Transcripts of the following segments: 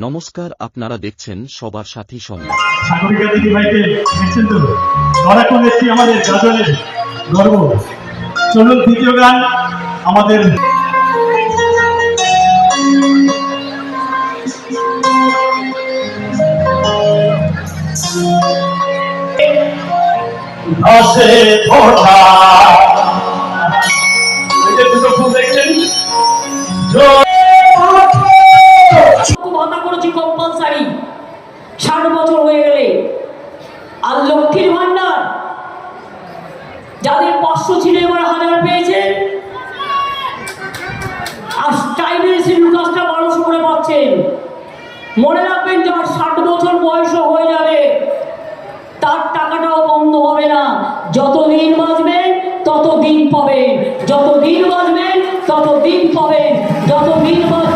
নমস্কার আপনারা দেখছেন সবার সাথী সংবাদ সাগরিকা দিদি আমাদের কম্পালসারি ষাট বছর হয়ে গেলে। আর লক্ষ্মীর ভান্ডার যাদের পাঁচশো ছিল এবার হাজার পেয়েছে। আর কাজটা করে পাচ্ছেন মনে রাখবেন, যার ষাট বছর বয়সও হয়ে যাবে, তার টাকাটাও বন্ধ হবে না। যত দিন বাঁচবেন তত দিন পাবেন যত দিন বাঁচবেন তত দিন পাবেন যত দিন বাঁচবেন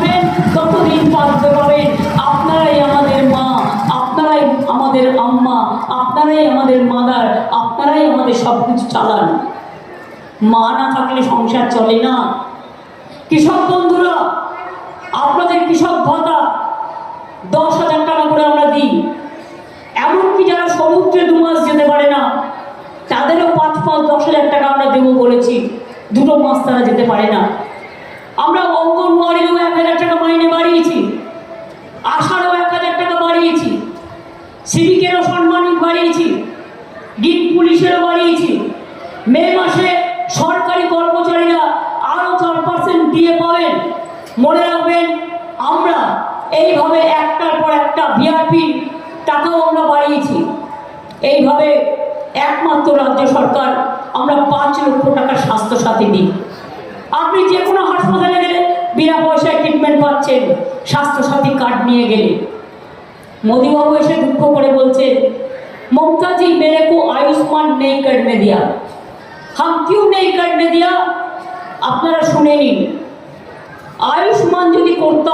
আপনারাই আমাদের মাদার, আপনারাই আমাদের সব কিছু চালান। মা না থাকলে সংসার চলে না। কৃষক বন্ধুরা, আপনাদের কৃষক ভাতা দশ হাজার টাকা করে আমরা দিই। এমনকি যারা সমুদ্রে দু মাস যেতে পারে না, তাদেরও পাঁচ পাঁচ দশ হাজার টাকা আমরা দেবো বলেছি। দুটো মাস তারা যেতে পারে না। আমরা অঙ্গনওয়াড়িরও এক হাজার টাকা মাইনে বাড়িয়েছি আশারও এক হাজার টাকা বাড়িয়েছি সিভিকেরও সম্মানিত বাড়িয়েছি। ডিম পুলিশেরও বাড়িয়েছি। মে মাসে সরকারি কর্মচারীরা আরও চার পার্সেন্ট দিয়ে পাবেন। মনে রাখবেন, আমরা এইভাবে একটার পর একটা ভিআরপি টাকাও আমরা বাড়িয়েছি। এইভাবে একমাত্র রাজ্য সরকার আমরা পাঁচ লক্ষ টাকার স্বাস্থ্যসাথী দিই। আপনি যে কোনো হাসপাতালে গেলে বিনা পয়সায় ট্রিটমেন্ট পাচ্ছেন স্বাস্থ্যসাথী কার্ড নিয়ে গেলে। মোদীবাবু এসে দুঃখ করে বলছেন ममता जी मेरे को आयुष्मान नहीं करने दिया। हम क्यों नहीं करने दिया? अपनारा नहीं आयुष्मान जो करता